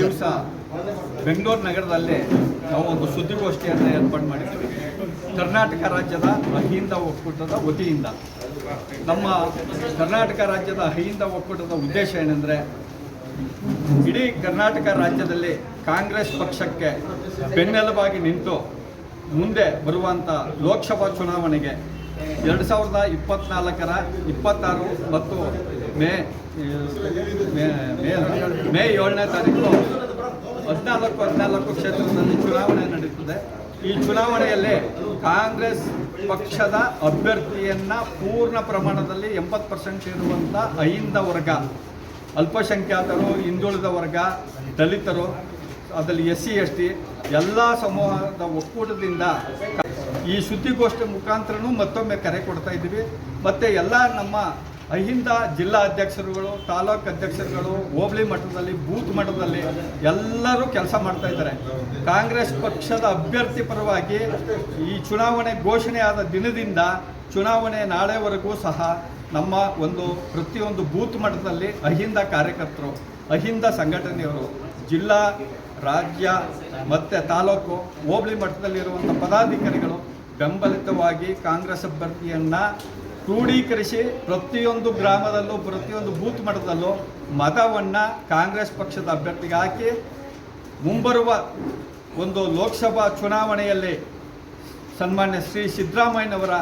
ದಿವಸ ಬೆಂಗಳೂರು ನಗರದಲ್ಲಿ ನಾವು ಒಂದು ಸುದ್ದಿಗೋಷ್ಠಿಯನ್ನು ಏರ್ಪಾಡು ಮಾಡಿದ್ದೀವಿ ಕರ್ನಾಟಕ ರಾಜ್ಯದ ಅಹಿಂದ ಒಕ್ಕೂಟದ ವತಿಯಿಂದ. ನಮ್ಮ ಕರ್ನಾಟಕ ರಾಜ್ಯದ ಅಹಿಂದ ಒಕ್ಕೂಟದ ಉದ್ದೇಶ ಏನೆಂದರೆ, ಇಡೀ ಕರ್ನಾಟಕ ರಾಜ್ಯದಲ್ಲಿ ಕಾಂಗ್ರೆಸ್ ಪಕ್ಷಕ್ಕೆ ಬೆನ್ನೆಲುಬಾಗಿ ನಿಂತು ಮುಂದೆ ಬರುವಂಥ ಲೋಕಸಭಾ ಚುನಾವಣೆಗೆ ಎರಡು ಸಾವಿರದ ಇಪ್ಪತ್ನಾಲ್ಕರ ಇಪ್ಪತ್ತಾರು ಮತ್ತು ಮೇ ಮೇ, ಮೇ- ಮೇ ಏಳನೇ ತಾರೀಕು ಹದಿನಾಲ್ಕು ಹದಿನಾಲ್ಕು ಕ್ಷೇತ್ರದಲ್ಲಿ ಚುನಾವಣೆ ನಡೆಯುತ್ತದೆ ಈ ಚುನಾವಣೆಯಲ್ಲಿ ಕಾಂಗ್ರೆಸ್ ಪಕ್ಷದ ಅಭ್ಯರ್ಥಿಯನ್ನು ಪೂರ್ಣ ಪ್ರಮಾಣದಲ್ಲಿ ಎಂಬತ್ತು ಪರ್ಸೆಂಟ್ ಇರುವಂಥ ಅಹಿಂದ ವರ್ಗ, ಅಲ್ಪಸಂಖ್ಯಾತರು, ಹಿಂದುಳಿದ ವರ್ಗ, ದಲಿತರು, ಅದರಲ್ಲಿ ಎಸ್ ಸಿ ಎಸ್ ಟಿ ಎಲ್ಲ ಸಮೂಹದ ಒಕ್ಕೂಟದಿಂದ ಈ ಸುದ್ದಿಗೋಷ್ಠಿ ಮುಖಾಂತರನೂ ಮತ್ತೊಮ್ಮೆ ಕರೆ ಕೊಡ್ತಾ ಇದ್ದೀವಿ. ಮತ್ತು ಎಲ್ಲ ನಮ್ಮ ಅಹಿಂದ ಜಿಲ್ಲಾ ಅಧ್ಯಕ್ಷರುಗಳು, ತಾಲೂಕು ಅಧ್ಯಕ್ಷರುಗಳು, ಹೋಬಳಿ ಮಟ್ಟದಲ್ಲಿ, ಬೂತ್ ಮಟ್ಟದಲ್ಲಿ ಎಲ್ಲರೂ ಕೆಲಸ ಮಾಡ್ತಾ ಇದ್ದಾರೆ. ಕಾಂಗ್ರೆಸ್ ಪಕ್ಷದ ಅಭ್ಯರ್ಥಿ ಪರವಾಗಿ ಈ ಚುನಾವಣೆ ಘೋಷಣೆ ಆದ ದಿನದಿಂದ ಚುನಾವಣೆ ನಾಳೆವರೆಗೂ ಸಹ ನಮ್ಮ ಒಂದು ಪ್ರತಿಯೊಂದು ಬೂತ್ ಮಟ್ಟದಲ್ಲಿ ಅಹಿಂದ ಕಾರ್ಯಕರ್ತರು, ಅಹಿಂದ ಸಂಘಟನೆಯವರು, ಜಿಲ್ಲಾ, ರಾಜ್ಯ ಮತ್ತು ತಾಲೂಕು, ಹೋಬಳಿ ಮಟ್ಟದಲ್ಲಿರುವಂಥ ಪದಾಧಿಕಾರಿಗಳು ಬೆಂಬಲಿತವಾಗಿ ಕಾಂಗ್ರೆಸ್ ಅಭ್ಯರ್ಥಿಯನ್ನು ಕ್ರೋಢೀಕರಿಸಿ ಪ್ರತಿಯೊಂದು ಗ್ರಾಮದಲ್ಲೂ, ಪ್ರತಿಯೊಂದು ಬೂತ್ ಮಟ್ಟದಲ್ಲೂ ಮತವನ್ನು ಕಾಂಗ್ರೆಸ್ ಪಕ್ಷದ ಅಭ್ಯರ್ಥಿಗೆ ಹಾಕಿ ಮುಂಬರುವ ಒಂದು ಲೋಕಸಭಾ ಚುನಾವಣೆಯಲ್ಲಿ ಸನ್ಮಾನ್ಯ ಶ್ರೀ ಸಿದ್ದರಾಮಯ್ಯನವರ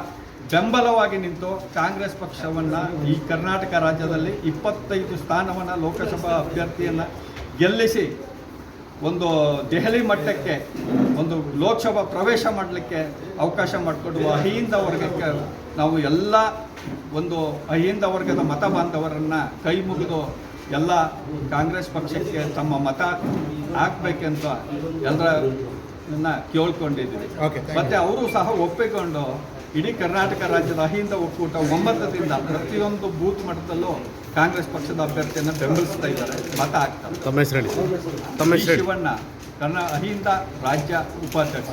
ಬೆಂಬಲವಾಗಿ ನಿಂತು ಕಾಂಗ್ರೆಸ್ ಪಕ್ಷವನ್ನು ಈ ಕರ್ನಾಟಕ ರಾಜ್ಯದಲ್ಲಿ ಇಪ್ಪತ್ತೈದು ಸ್ಥಾನವನ್ನು ಲೋಕಸಭಾ ಅಭ್ಯರ್ಥಿಯನ್ನು ಗೆಲ್ಲಿಸಿ ಒಂದು ದೆಹಲಿ ಮಟ್ಟಕ್ಕೆ ಒಂದು ಲೋಕಸಭಾ ಪ್ರವೇಶ ಮಾಡಲಿಕ್ಕೆ ಅವಕಾಶ ಮಾಡಿಕೊಡುವ ಅಹಿಂದ ವರ್ಗಕ್ಕೆ ನಾವು ಎಲ್ಲ ಒಂದು ಅಹಿಂದ ವರ್ಗದ ಮತ ಬಾಂಧವರನ್ನು ಕೈ ಮುಗಿದು ಎಲ್ಲ ಕಾಂಗ್ರೆಸ್ ಪಕ್ಷಕ್ಕೆ ತಮ್ಮ ಮತ ಹಾಕ್ಬೇಕಂತ ಎಲ್ಲರನ್ನ ಕೇಳ್ಕೊಂಡಿದ್ದೀವಿ. ಮತ್ತು ಅವರು ಸಹ ಒಪ್ಪಿಕೊಂಡು ಇಡೀ ಕರ್ನಾಟಕ ರಾಜ್ಯದ ಅಹಿಂದ ಒಕ್ಕೂಟ ಒಮ್ಮತದಿಂದ ಪ್ರತಿಯೊಂದು ಬೂತ್ ಮಟ್ಟದಲ್ಲೂ ಕಾಂಗ್ರೆಸ್ ಪಕ್ಷದ ಅಭ್ಯರ್ಥಿಯನ್ನು ಬೆಂಬಲಿಸ್ತಾ ಇದ್ದಾರೆ. ಮತ ಹಾಕ್ತಾರೆ. ಶಿವಣ್ಣ. ಕರ್ನಾ ಅಹಿಂದ ರಾಜ್ಯ ಉಪಾಧ್ಯಕ್ಷ.